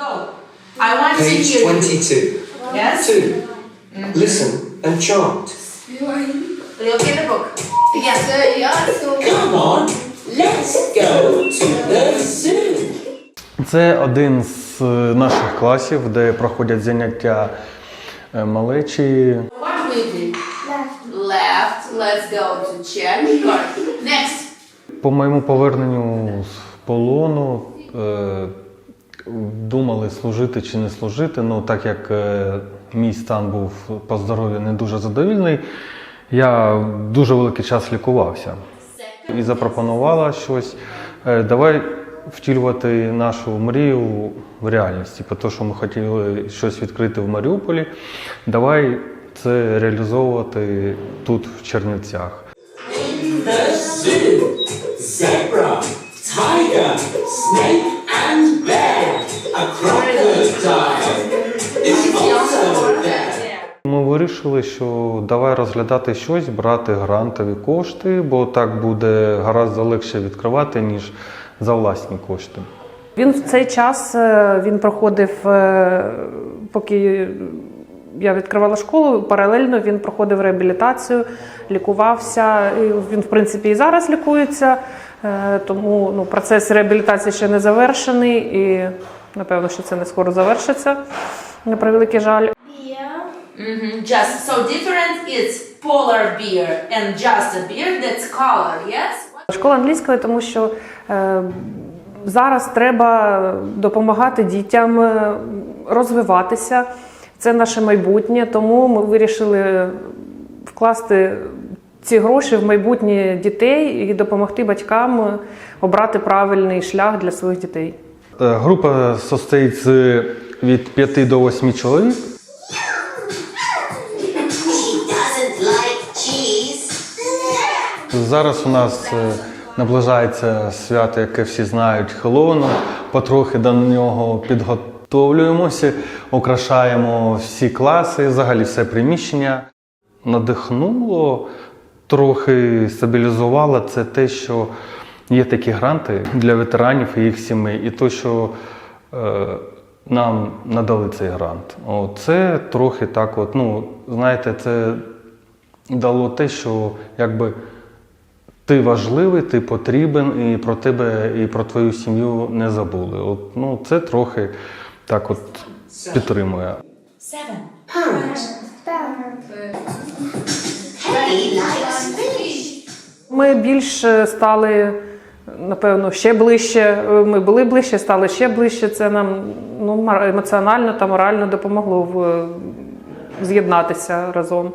Go. I want to Page hear you. 22. Yes? 2. Listen and chant. Look in the book. Yes. Come on, let's go to the zoo. Це один з е, наших класів, де проходять заняття е, малечі. What we did? Left. Let's go to check. Good. Next. По моєму поверненню з полону е, думали служити чи не служити. Ну, так як е, мій стан був по здоров'ю не дуже задовільний, я дуже великий час лікувався. І запропонувала щось. е, Давай втілювати нашу мрію в реальності, тому що ми хотіли щось відкрити в Маріуполі. Давай це реалізовувати тут, в Чернівцях. The zoo. Zebra, tiger, snake and вирішили, що давай розглядати щось, брати грантові кошти, бо так буде гораздо легше відкривати, ніж за власні кошти. Він в цей час е, він проходив, е, поки я відкривала школу, паралельно він проходив реабілітацію, лікувався. Він, в принципі, і зараз лікується, е, тому ну, процес реабілітації ще не завершений, і напевно, що це не скоро завершиться. На превеликий жаль. Mm-hmm. Just so different. It's polar bear and just a bear that's color. Yes. Школа англійської, тому що е, зараз треба допомагати дітям е, розвиватися. Це наше майбутнє, тому ми вирішили вкласти ці гроші в майбутнє дітей і допомогти батькам обрати правильний шлях для своїх дітей. Е, Група состоїть з від 5 до 8 чоловік. Зараз у нас е, наближається свято, яке всі знають Хеллоуіну. Потрохи до нього підготовлюємося, украшаємо всі класи, взагалі все приміщення. Надихнуло, трохи стабілізувало це те, що є такі гранти для ветеранів і їх сімей, і то, що е, нам надали цей грант. О, це трохи так, от, ну, знаєте, це дало те, що якби ти важливий, ти потрібен, і про тебе, і про твою сім'ю не забули. От, ну, це трохи так от підтримує. Penny. Ми більш е, стали, напевно, ще ближче. Е, Ми були ближче, стали ще ближче. Це нам ну, мар- емоціонально та морально допомогло в, з'єднатися разом.